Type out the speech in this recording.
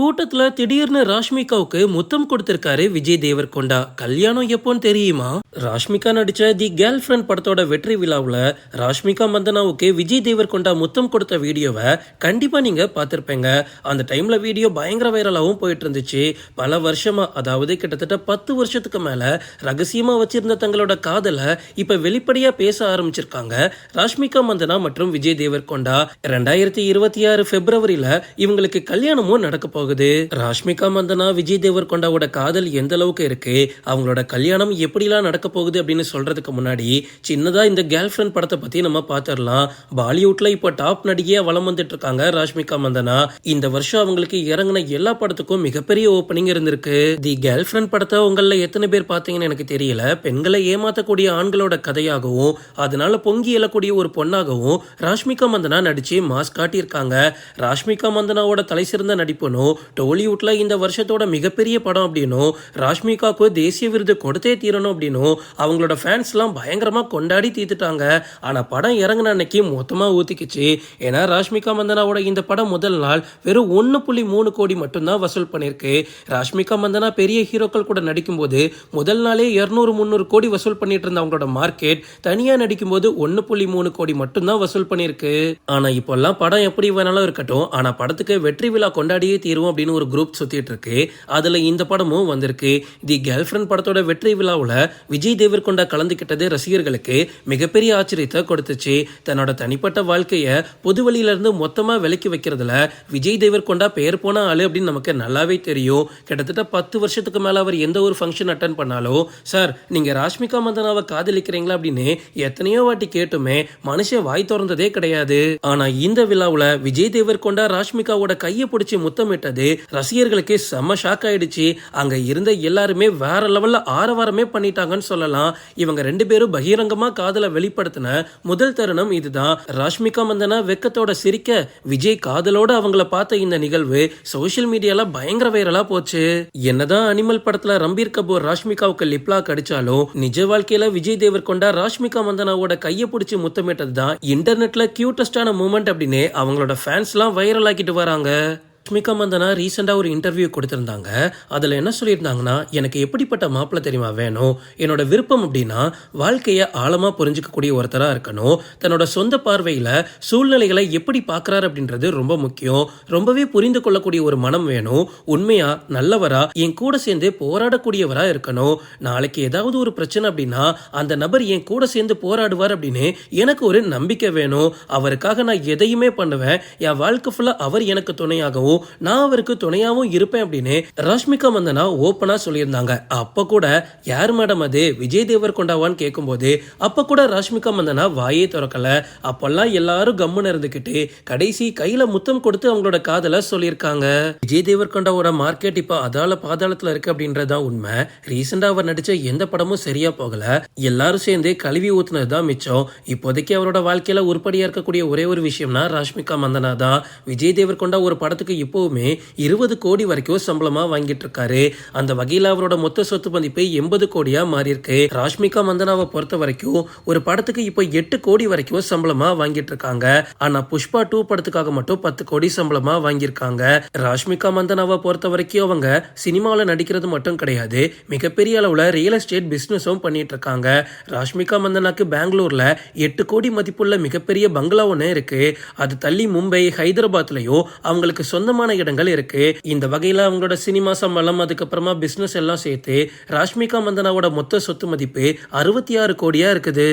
கூட்டத்துல திடீர்னு ராஷ்மிகாவுக்கு முத்தம் கொடுத்திருக்காரு விஜய் தேவர்கொண்டா. கல்யாணம் எப்போன்னு தெரியுமா? ராஷ்மிகா நடிச்ச தி கேர்ள் ஃப்ரெண்ட் படத்தோட வெற்றி விழாவுல ராஷ்மிகா மந்தனாவுக்கு விஜய் தேவர்கொண்டா முத்தம் கொடுத்த வீடியோவை கண்டிப்பா நீங்க பார்த்துருப்பேங்க. அந்த டைம்ல வீடியோ பயங்கர வைரலாகவும் போயிட்டு இருந்துச்சு பல வருஷமா அதாவது கிட்டத்தட்ட பத்து வருஷத்துக்கு மேல ரகசியமா வச்சிருந்த தங்களோட காதலை இப்ப வெளிப்படையா பேச ஆரம்பிச்சிருக்காங்க ராஷ்மிகா மந்தனா மற்றும் விஜய் தேவர்கொண்டா. ரெண்டாயிரத்தி இருபத்தி ஆறு பிப்ரவரியில இவங்களுக்கு கல்யாணமும் நடக்க போகுது. ராஷ்மிகா மந்தனா விஜய் தேவர்கொண்டாவோட காதல் எந்த அளவுக்கு இருக்கு? அவங்களோட கல்யாணம் எப்படிலாம் நடக்க போகுது அப்படின்னு சொல்றதுக்கு முன்னாடி சின்னதா இந்த கேர்ள் ஃப்ரெண்ட் படத்தை பத்தி நம்ம பார்த்துடலாம் பாலிவுட்ல இப்போ டாப் நடிகையா வலம் வந்துட்டு இருக்காங்க ராஷ்மிகா மந்தனா. இந்த வருஷம் அவங்களுக்கு இறங்கின எல்லா படத்துக்கும் மிகப்பெரிய ஓப்பனிங் இருந்திருக்கு. தி கேர்ள் ஃப்ரெண்ட் படத்தை உங்கள எத்தனை பேர் பார்த்தீங்கன்னு எனக்கு தெரியல. பெண்களை ஏமாத்தக்கூடிய ஆண்களோட கதையாகவும் அதனால பொங்கி எழக்கூடிய ஒரு பொண்ணாகவும் ராஷ்மிகா மந்தனா நடிச்சு மாஸ் காட்டியிருக்காங்க. ராஷ்மிகா மந்தனாவோட தலை சிறந்த நடிப்புனும் டோலிவுட்ல இந்த வருஷத்தோட மிகப்பெரிய படம் அப்படின்னும் ராஷ்மிகாவுக்கு தேசிய விருது கொடுத்தே தீரணும் அப்படின்னும் அவங்களோட ஃபேன்ஸ்லாம் பயங்கரமா கொண்டாடி தீர்த்துட்டாங்க. ஆனா படம் இறங்கின அன்னைக்கு மொத்தமா ஊத்திக்கிச்சு. ஏன்னா ராஷ்மிகா மந்தனாவோட இந்த படம் முதல் நாள் வெறும் ஒன்று புள்ளி மூணு கோடி மட்டும்தான் வசூல் பண்ணியிருக்கு ராஷ்மிகா மந்தனா பெரிய ஹீரோக்கள் கூட நடிக்கும்போது முதல் நாளே இரநூறு முந்நூறு கோடி வசூல் பண்ணிட்டு இருந்த அவங்களோட மார்க்கெட் தனியா நடிக்கும்போது ஒன்று புள்ளி மூணு கோடி மட்டும்தான் வசூல் பண்ணியிருக்கு ஆனா இப்போல்லாம் படம் எப்படி வேணாலும் இருக்கட்டும். ஆனா படத்துக்கு வெற்றி விழா கொண்டாடியே தீருவோம் அப்படின்னு ஒரு குரூப் சுத்திட்டு இருக்கு. அதுல இந்த படமும் வந்திருக்கு. தி கேர்ள் ஃப்ரெண்ட் படத்தோட வெற்றி விழாவில் விஜய் தேவர்கொண்டா கலந்துக்கிட்டது ரசிகர்களுக்கு மிகப்பெரிய ஆச்சரியத்தை கொடுத்துச்சு. தன்னோட தனிப்பட்ட வாழ்க்கையை பொது வழியிலிருந்து மொத்தமா விலக்கி வைக்கிறதுல விஜய் தேவர்கொண்டா பெயர் போன ஆளு அப்படின்னு நமக்கு நல்லாவே தெரியும். கிட்டத்தட்ட பத்து வருஷத்துக்கு மேல அவர் எந்த ஒரு ஃபங்க்ஷன் அட்டன் பண்ணாலும் சார் நீங்க ராஷ்மிகா மந்தனாவை காதலிக்கிறீங்களா? அப்படின்னு எத்தனையோ வாட்டி கேட்டுமே மனுஷன் வாய் திறந்ததே கிடையாது. ஆனா இந்த விழாவில் விஜய் தேவர்கொண்டா ராஷ்மிகாவோட கையை பிடிச்சி முத்தமிட்ட முத்தமிட்டது ரசிகர்களுக்கு செம்ம ஷாக் ஆயிடுச்சு. அங்க இருந்த எல்லாருமே வேற லெவல்ல ஆரவாரமே பண்ணிட்டாங்கன்னு சொல்லலாம். இவங்க ரெண்டு பேரும் பகிரங்கமா காதலை வெளிப்படுத்தின முதல் தருணம் இதுதான். ராஷ்மிகா மந்தனா வெக்கத்தோட சிரிக்க விஜய் காதலோட அவங்கள பார்த்த இந்த நிகழ்வு சோஷியல் மீடியால பயங்கர வைரலா போச்சு. என்னதான் அனிமல் படத்துல ரம்பீர் கபூர் ராஷ்மிகாவுக்கு லிப்லா கடிச்சாலும் நிஜ வாழ்க்கையில விஜய் தேவர் கொண்டா ராஷ்மிகா மந்தனாவோட கையை பிடிச்சி முத்தமிட்டது தான் இன்டர்நெட்ல கியூட்டஸ்டான மூமெண்ட் அப்படின்னு அவங்களோட ஃபேன்ஸ்லாம் வைரல் ஆக்கிட்டு வராங்க. லக்ஷ்மிகா மந்தனா ரீசெண்டாக ஒரு இன்டர்வியூ கொடுத்துருந்தாங்க. அதில் என்ன சொல்லியிருந்தாங்கன்னா எனக்கு எப்படிப்பட்ட மாப்பிள்ளை தெரியுமா வேணும்? என்னோட விருப்பம் அப்படின்னா வாழ்க்கையை ஆழமாக புரிஞ்சுக்கக்கூடிய ஒருத்தராக இருக்கணும். தன்னோட சொந்த பார்வையில் சூழ்நிலைகளை எப்படி பார்க்குறாரு அப்படின்றது ரொம்ப முக்கியம். ரொம்பவே புரிந்து கொள்ளக்கூடிய ஒரு மனம் வேணும். உண்மையாக நல்லவரா என் கூட சேர்ந்து போராடக்கூடியவராக இருக்கணும். நாளைக்கு ஏதாவது ஒரு பிரச்சனை அப்படின்னா அந்த நபர் என் கூட சேர்ந்து போராடுவார் அப்படின்னு எனக்கு ஒரு நம்பிக்கை வேணும். அவருக்காக நான் எதையுமே பண்ணுவேன். என் வாழ்க்கை ஃபுல்லாக அவர் எனக்கு துணையாகவும் நான் அவருக்கு துணையாவும் இருப்பேன் அப்படின்னு ரஷ்மிகா மந்தனா ஓப்பனா சொல்லியிருந்தாங்க. அப்ப கூட யார் மேடம் அது? விஜய் தேவர் கொண்டாவான்னு கேட்கும்போது அப்ப கூட ரஷ்மிகா மந்தனா வாயே திறக்கல. அப்பெல்லாம் எல்லாரும் கம்முன்னு இருந்துகிட்டு கடைசி கையில முத்தம் கொடுத்து அவங்களோட காதல சொல்லியிருக்காங்க. விஜய் தேவர் கொண்டாவோட மார்க்கெட் இப்ப அதால பாதாளத்துல இருக்கு அப்படின்றதுதான் உண்மை. ரீசெண்டா அவர் நடிச்ச எந்த படமும் சரியா போகல. எல்லாரும் சேர்ந்து கழுவி ஊத்துனது தான் மிச்சம். இப்போதைக்கு அவரோட வாழ்க்கையில உருப்படியா இருக்கக்கூடிய ஒரே ஒரு விஷயம்னா ராஷ்மிகா மந்தனா தான். விஜய் தேவர் கொண்டா ஒரு படத்துக்கு இப்போவுமே இருபது கோடி வரைக்கும் சம்பளமா வாங்கிட்டு இருக்காரு. அந்த வகையில் அவரோட மொத்த சொத்து மதிப்பு எண்பது கோடியா மாறியிருக்கு. ராஷ்மிகா மந்தனாவை பொறுத்த வரைக்கும் ஒரு படத்துக்கு இப்போ எட்டு கோடி வரைக்கும் சம்பளமா வாங்கிட்டு இருக்காங்க. ஆனா புஷ்பா டூ படத்துக்காக மட்டும் பத்து கோடி சம்பளமா வாங்கியிருக்காங்க. ராஷ்மிகா மந்தனாவை பொறுத்த வரைக்கும் அவங்க சினிமாவில் நடிக்கிறது மட்டும் கிடையாது. மிகப்பெரிய அளவுல ரியல் எஸ்டேட் பிசினஸும் பண்ணிட்டு இருக்காங்க. ராஷ்மிகா மந்தனாக்கு பெங்களூர்ல எட்டு கோடி மதிப்புள்ள மிகப்பெரிய பங்களா ஒன்று இருக்கு. அது தள்ளி மும்பை ஹைதராபாத்லயும் அவங்களுக்கு சொந்த சொந்தமான இடங்கள் இருக்கு. இந்த வகையில அவங்களோட சினிமா சம்பளம் அதுக்கப்புறமா பிசினஸ் எல்லாம் சேர்த்து ராஷ்மிகா மந்தனாவோட மொத்த சொத்து மதிப்பு அறுபத்தி ஆறு கோடியா இருக்குது.